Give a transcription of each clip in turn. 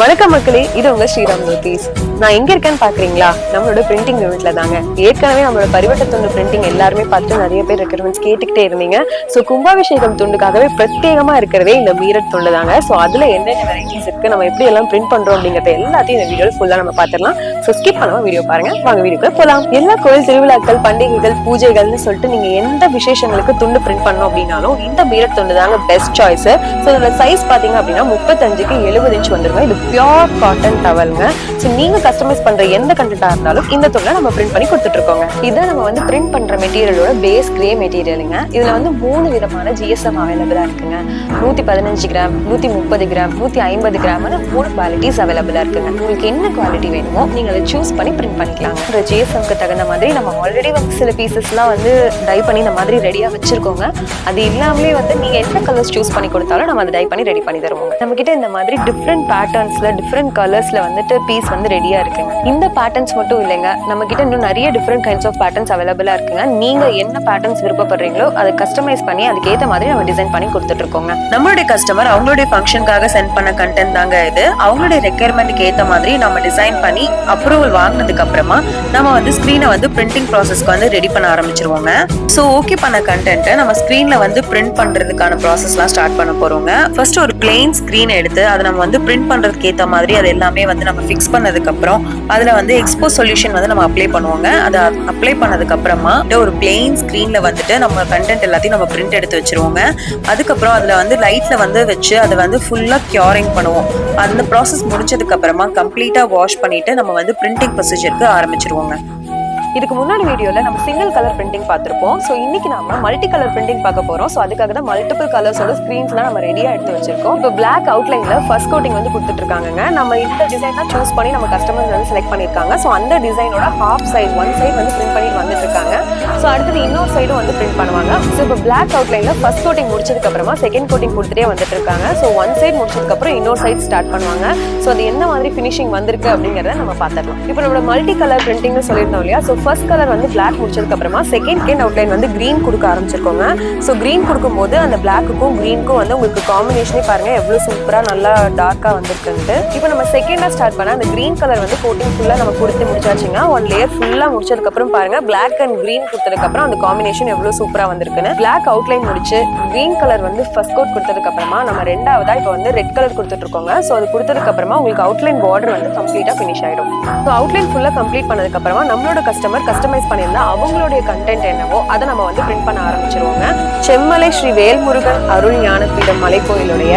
வணக்கம் மக்களே இது உங்க ஸ்ரீராம் நோட்டீஸ் நான் எங்க இருக்கேன்னு பாக்குறீங்களா? நம்மளோட பிரிண்டிங் யூனிட்ல தாங்க. ஏற்கனவே நம்மளோட பரிவட்ட துண்டு பிரிண்டிங் எல்லாருமே பார்த்து நிறைய பேர் ரெக்கமெண்ட்ஸ் கேட்டுக்கிட்டே இருந்தீங்க. சோ கும்பாபிஷேகம் துண்டுக்காகவே பிரத்யேகமா இருக்கிறதே இந்த மீரட் துண்டு தாங்க. சோ அதுல என்னென்ன வெரைட்டிஸ் இருக்கு நம்ம எப்படி எல்லாம் பிரிண்ட் பண்றோம் அப்படிங்கறத எல்லாத்தையும் இந்த வீடியோ ஃபுல்லா நம்ம பாத்திரலாம் சோ ஸ்கிப் பண்ணாம வீடியோ பாருங்க. வாங்க வீடியோக்கு போலாம். எல்லா கோயில் திருவிழாக்கள் பண்டிகைகள் பூஜைகள்னு சொல்லிட்டு நீங்க எந்த விசேஷங்களுக்கு துண்டு பிரிண்ட் பண்ணோம் அப்படின்னாலும் இந்த மீரட் துண்டு தாங்க பெஸ்ட் சாய்ஸ் ஸோ இதோட சைஸ் பாத்தீங்க அப்படின்னா முப்பத்தஞ்சுக்கு எழுபது இன்ச் வந்துருங்க. இது பியோர் காட்டன் டவல்ங்க ஸோ நீங்க கஸ்டமைஸ் பண்ற எந்த கண்டென்ட்டா இருந்தாலும் இந்த துண்டை நம்ம பிரிண்ட் பண்ணி கொடுத்துட்டு இருக்கோங்க இதை நம்ம வந்து பிரிண்ட் பண்ற மெட்டீரியலோட பேஸ் கிரே மெட்டீரியலுங்க இதுல வந்து மூணு விதமான ஜிஎஸ்எம் அவைலபிளா இருக்குங்க. நூத்தி பதினஞ்சு கிராம் நூத்தி முப்பது கிராம் நூத்தி ஐம்பது கிராம்னு மூணு குவாலிட்டிஸ் அவைலபிளா இருக்குங்க. உங்களுக்கு என்ன குவாலிட்டி வேணுமோ நீங்க அதை சூஸ் பண்ணி பிரிண்ட் பண்ணிக்கலாம் இந்த ஜிஎஸ்எம்க்கு தகுந்த மாதிரி நம்ம ஆல்ரெடி வந்து சில பீசஸ்லாம் வந்து டை பண்ணி இந்த மாதிரி ரெடியா வச்சிருக்கோங்க. அது இல்லாமலே வந்து நீங்க என்ன கலர்ஸ் சூஸ் பண்ணி கொடுத்தாலும் நம்ம அதை டை பண்ணி ரெடி பண்ணி தருவோம் நம்ம கிட்ட இந்த மாதிரி டிஃப்ரெண்ட் பேட்டர்ன்ஸ்ல டிஃப்ரெண்ட் கலர்ஸில் வந்துட்டு பீஸ் வந்து ரெடியாக இருக்குங்க. இந்த பேட்டர்ன்ஸ் மட்டும் இல்லைங்க. நம்ம கிட்ட இன்னும் நிறைய டிஃப்ரெண்ட் கைண்ட்ஸ் ஆஃப் பேட்டர்ன்ஸ் அவைலபிளாக இருக்குங்க. நீங்கள் என்ன பேட்டர்ன்ஸ் விருப்பப்படுறீங்களோ அதை கஸ்டமைஸ் பண்ணி அதுக்கேற்ற மாதிரி நம்ம டிசைன் பண்ணி கொடுத்துட்டு இருக்கோங்க நம்மளுடைய கஸ்டமர் அவங்களுடைய ஃபங்க்ஷனுக்காக சென்ட் பண்ண கண்டென்ட் தாங்க இது. அவங்களுடைய ரெக்யர்மெண்ட்க்கு ஏற்ற மாதிரி நம்ம டிசைன் பண்ணி அப்ரூவல் வாங்கினதுக்கு அப்புறமா நம்ம வந்து ஸ்க்ரீனை வந்து பிரிண்டிங் ப்ராசஸ்க்கு வந்து ரெடி பண்ண ஆரம்பிச்சிருவோங்க. ஸோ ஓகே பண்ண கண்டென்ட்டை நம்ம ஸ்க்ரீனில் வந்து பிரிண்ட் பண்ணுறதுக்கான ப்ராசஸ்லாம் ஸ்டார்ட் பண்ண போகிறோங்க ஃபர்ஸ்ட் ஒரு பிளெயின் ஸ்க்ரீன் எடுத்து அதை நம்ம வந்து பிரிண்ட் பண்றதுக்கு ஏத்த மாதிரி அது எல்லாமே வந்து நம்ம ஃபிக்ஸ் பண்ணதுக்கு அப்புறம் அதுல வந்து எக்ஸ்போ சொல்யூஷன் வந்து நம்ம அப்ளை பண்ணுவோங்க. அதை அப்ளை பண்ணதுக்கு அப்புறமா ஒரு பிளெயின் ஸ்க்ரீனில் வந்துட்டு நம்ம கண்டென்ட் எல்லாத்தையும் நம்ம பிரிண்ட் எடுத்து வச்சிருவோங்க. அதுக்கப்புறம் அதுல வந்து லைட்ல வந்து வச்சு அதை வந்து ஃபுல்லா கியூரிங் பண்ணுவோம். அந்த ப்ராசஸ் முடிச்சதுக்கு அப்புறமா கம்ப்ளீட்டா வாஷ் பண்ணிட்டு நம்ம வந்து பிரிண்டிங் ப்ரொசீஜருக்கு ஆரம்பிச்சிருவோங்க. இதுக்கு முன்னாடி வீடியோல நம்ம சிங்கிள் கலர் பிரிண்டிங் பார்த்திருப்போம். ஸோ இன்னைக்கு நம்ம மல்டி கலர் பிரிண்டிங் பார்க்க போறோம். ஸோ அதுக்காக தான் மல்டிபிள் கலர்ஸோட ஸ்க்ரீன்ஸ்லாம் நம்ம ரெடியாக எடுத்து வச்சிருக்கோம். இப்போ பிளாக் அவுட்லைன்ல ஃபர்ஸ்ட் கோட்டிங் வந்து கொடுத்துட்டு இருக்காங்க நம்ம இந்த டிசைன் தான் சூஸ் பண்ணி நம்ம கஸ்டமர்ஸ் வந்து செலக்ட் பண்ணியிருக்காங்க. ஸோ அந்த டிசைனோட ஹாஃப் சைட் ஒன் சைட் வந்து பிரிண்ட் பண்ணிட்டு வந்துட்டு இருக்காங்க ஸோ அடுத்தது இன்னொரு சைடும் வந்து பிரிண்ட் பண்ணுவாங்க. ஸோ இப்போ பிளாக் அவுட்லைன்ல ஃபர்ஸ்ட் கோட்டிங் முடிச்சதுக்கு அப்புறமா செகண்ட் கோட்டிங் கொடுத்துட்டே வந்துட்டு இருக்காங்க ஸோ ஒன் சைட் முடிச்சதுக்கு அப்புறம் இன்னொரு சைட் ஸ்டார்ட் பண்ணுவாங்க. ஸோ அது என்ன மாதிரி ஃபினிஷிங் வந்திருக்கு அப்படிங்கறத நம்ம பார்த்துடலாம். இப்போ நம்மளோட மல்டி கலர் பிரிண்டிங்னு சொல்லியிருந்தோம் இல்லையா? ஸோ ஃபர்ஸ்ட் கலர் வந்து பிளாக் முடிச்சதுக்கு அப்புறமா செகண்ட் கேண்ட் அவுட்லைன் வந்து க்ரீன் கொடுக்க ஆரம்பிச்சிருக்கோங்க. ஸோ க்ரீன் கொடுக்கும்போது அந்த பிளாக்குக்கும் க்ரீனுக்கும் வந்து உங்களுக்கு காம்பினேஷனே பாருங்க எவ்வளோ சூப்பராக நல்லா டார்க்காக வந்திருக்குன்ட்டு. இப்போ நம்ம செகண்டாக ஸ்டார்ட் பண்ணால் அந்த க்ரீன் கலர் வந்து கோட்டிங் ஃபுல்லாக நம்ம கொடுத்து முடிச்சாச்சுங்க ஒன் லேயர் ஃபுல்லாக முடிச்சதுக்கு அப்புறம் பாருங்க பிளாக் அண்ட் க்ரீன் கொடுத்ததுக்கு அப்புறம் அந்த காம்பினேஷன் எவ்வளோ சூப்பராக வந்திருக்குன்னு. பிளாக் அவுட்லைன் முடிச்சு க்ரீன் கலர் வந்து ஃபர்ஸ்ட் கோட் கொடுத்ததுக்கு அப்புறமா நம்ம ரெண்டாவதாக இப்போ வந்து ரெட் கலர் கொடுத்துட்ருக்கோங்க. ஸோ அது கொடுத்ததுக்கு அப்புறமா உங்களுக்கு அவுட்லைன் பார்டர் வந்து கம்ப்ளீட்டாக ஃபினிஷ் ஆயிடும். ஸோ அவுட்லைன் ஃபுல்லாக கம்ப்ளீட் பண்ணதுக்கு அப்புறமா நம்மளோட கஸ்டமர் கஸ்டமைஸ் பண்ணியிருந்தா அவங்களுடைய கண்டென்ட் என்னவோ அதை நம்ம வந்து பிரிண்ட் பண்ண ஆரம்பிச்சிருவோங்க. செம்மலை ஸ்ரீ வேல்முருகன் அருள் ஞானபீடம் மலைக்கோயிலுடைய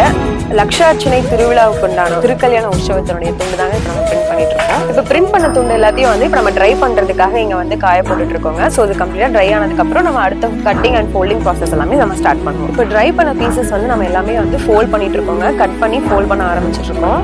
லக்ஷார்ச்சனை திருவிழாவுக்கு உண்டான திருக்கல்யாண உற்சவத்தினுடைய துண்டு தாங்க இப்போ நம்ம பிரிண்ட் பண்ணிட்டு இருக்கோம் இப்போ பிரிண்ட் பண்ண துண்டு எல்லாத்தையும் வந்து இப்போ நம்ம ட்ரை பண்றதுக்காக இங்க வந்து காய போட்டுட்டு இருக்கோங்க ஸோ இது கம்ப்ளீட்டா ட்ரை ஆனதுக்கு அப்புறம் நம்ம அடுத்த கட்டிங் அண்ட் ஃபோல்டிங் ப்ராசஸ் எல்லாமே நம்ம ஸ்டார்ட் பண்ணுவோம். இப்போ ட்ரை பண்ண பீசஸ் வந்து நம்ம எல்லாமே வந்து ஃபோல்ட் பண்ணிட்டு இருக்கோங்க கட் பண்ணி ஃபோல்ட் பண்ண ஆரம்பிச்சிட்டு இருக்கோம்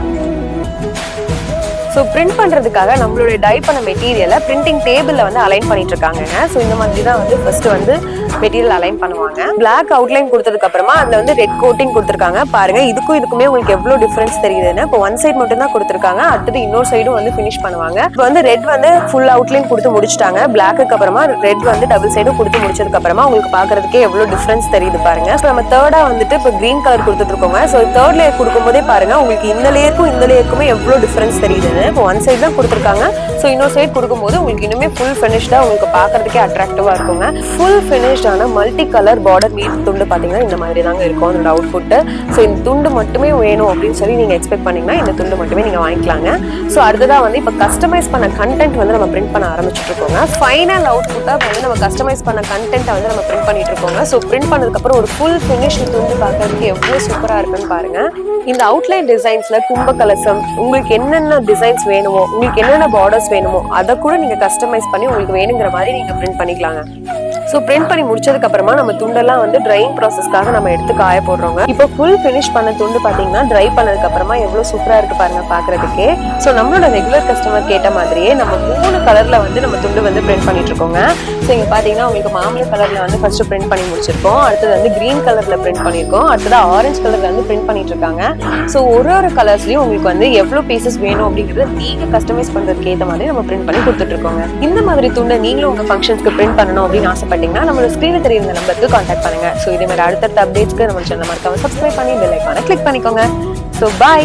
ஸோ பிரிண்ட் பண்ணுறதுக்காக நம்மளுடைய டை பண்ண மெட்டீரியலை பிரிண்டிங் டேபிளில் வந்து அலைன் பண்ணிட்டு இருக்காங்கங்க ஸோ இந்த மாதிரி தான் வந்து ஃபர்ஸ்ட் வந்து மெட்டீரியல் அலைன் பண்ணுவாங்க. பிளாக் அவுட்லைன் கொடுத்ததுக்கு அப்புறமா அதில் வந்து ரெட் கோட்டிங் கொடுத்துருக்காங்க. பாருங்க இதுக்கும் இதுக்குமே உங்களுக்கு எவ்வளோ டிஃபரன்ஸ் தெரியுதுன்னு. இப்போ ஒன் சைடு மட்டும் தான் கொடுத்துருக்காங்க. அடுத்தது இன்னொரு சைடும் வந்து ஃபினிஷ் பண்ணுவாங்க. இப்போ வந்து ரெட் வந்து ஃபுல் அவுட்லைன் கொடுத்து முடிச்சிட்டாங்க. பிளாக்கு அப்புறமா ரெட் வந்து டபுள் சைடும் கொடுத்து முடிச்சதுக்கு அப்புறமா உங்களுக்கு பார்க்கறதுக்கே எவ்வளோ டிஃபரன்ஸ் தெரியுது பாருங்க. ஸோ நம்ம தேர்டா வந்துட்டு இப்போ கிரீன் கலர் கொடுத்துட்டு இருக்கோங்க. ஸோ தேர்ட் லேயர் கொடுக்கும்போதே பாருங்க உங்களுக்கு இந்த லேயருக்கும் இந்த லேயருக்குமே எவ்வளோ டிஃபரன்ஸ் தெரியுதுன்னு. இப்போ ஒன் சைடு தான் கொடுத்துருக்காங்க. ஸோ இன்னொரு சைடு கொடுக்கும்போது உங்களுக்கு இன்னுமே ஃபுல் ஃபினிஷ்டாக உங்களுக்கு பார்க்குறதுக்கே அட்ராக்டிவாக இருக்குங்க. ஃபுல் ஃபினிஷ்டான மல்டி கலர் பார்டர் மீட் துண்டு பார்த்தீங்கன்னா இந்த மாதிரி தாங்க இருக்கும். அதோட அவுட்புட்டு ஸோ இந்த துண்டு மட்டுமே வேணும் அப்படின்னு சொல்லி நீங்கள் எக்ஸ்பெக்ட் பண்ணீங்கன்னா இந்த துண்டு மட்டுமே நீங்கள் வாங்கிக்கலாங்க. ஸோ அடுத்ததாக வந்து இப்போ கஸ்டமைஸ் பண்ண கண்டென்ட் வந்து நம்ம பிரிண்ட் பண்ண ஆரம்பிச்சிட்டு இருக்கோங்க. ஃபைனல் அவுட்புட்டாக வந்து நம்ம கஸ்டமைஸ் பண்ண கண்டென்ட்டை வந்து நம்ம பிரிண்ட் பண்ணிட்டு இருக்கோங்க. ஸோ பிரிண்ட் பண்ணதுக்கப்புறம் ஒரு ஃபுல் ஃபினிஷ் துண்டு பார்க்கறதுக்கு எவ்வளோ சூப்பராக இருக்குன்னு பாருங்க. இந்த அவுட்லைன் டிசைன்ஸில் கும்ப கலசம் உங்களுக்கு என்னென்ன டிசைன்ஸ் வேணுமோ உங்களுக்கு என்னென்ன பார்டர்ஸ் வேணுமோ அதை கூட நீங்கள் கஸ்டமைஸ் பண்ணி உங்களுக்கு வேணுங்கிற மாதிரி நீங்கள் பிரிண்ட் பண்ணிக்கலாங்க. ஸோ பிரிண்ட் பண்ணி முடிச்சதுக்கு அப்புறமா நம்ம துண்டெல்லாம் வந்து ட்ரைங் ப்ராசஸ்க்காக நம்ம எடுத்து காய போடுறோங்க. இப்போ ஃபுல் ஃபினிஷ் பண்ண துண்டு பார்த்தீங்கன்னா ட்ரை பண்ணதுக்கு அப்புறமா எவ்வளோ சூப்பராக இருக்கு பாருங்க பார்க்கறதுக்கே ஸோ நம்மளோட ரெகுலர் கஸ்டமர் கேட்ட மாதிரியே நம்ம மூணு கலரில் வந்து நம்ம துண்டு வந்து பிரிண்ட் பண்ணிட்டு இருக்கோங்க. ஸோ இங்கே பார்த்தீங்கன்னா உங்களுக்கு மாம்பழ கலரில் வந்து ஃபர்ஸ்ட் பிரிண்ட் பண்ணி முடிச்சிருக்கோம். அடுத்தது வந்து கிரீன் கலரில் பிரிண்ட் பண்ணியிருக்கோம் அடுத்தது ஆரஞ்சு கலர்ல வந்து பிரிண்ட் பண்ணிட்டு இருக்காங்க. ஸோ ஒரு ஒரு கலர்ஸ்லையும் உங்களுக்கு வந்து எவ்வளோ பீசஸ் வேணும் அப்படிங்கிறது நீங்க கஸ்டமைஸ் பண்றதுக்கு ஏத்த மாதிரி நம்ம பிரிண்ட் பண்ணி கொடுத்துட்டு இருக்கோங்க இந்த மாதிரி துண்டை நீங்களும் உங்க ஃபங்க்ஷன்ஸ்க்கு பிரிண்ட் பண்ணணும் அப்படின்னு ஆசைப்பட்டீங்கன்னா நம்மளோட ஸ்கிரீன்ல தெரியுற நம்பருக்கு கான்டாக்ட் பண்ணுங்க. ஸோ இதே மாதிரி அடுத்தடுத்த அப்டேட்ஸ்க்கு நம்ம சேனல் மறக்காம சப்ஸ்கிரைப் பண்ணி பெல் ஐக்கான கிளிக் பண்ணிக்கோங்க. So bye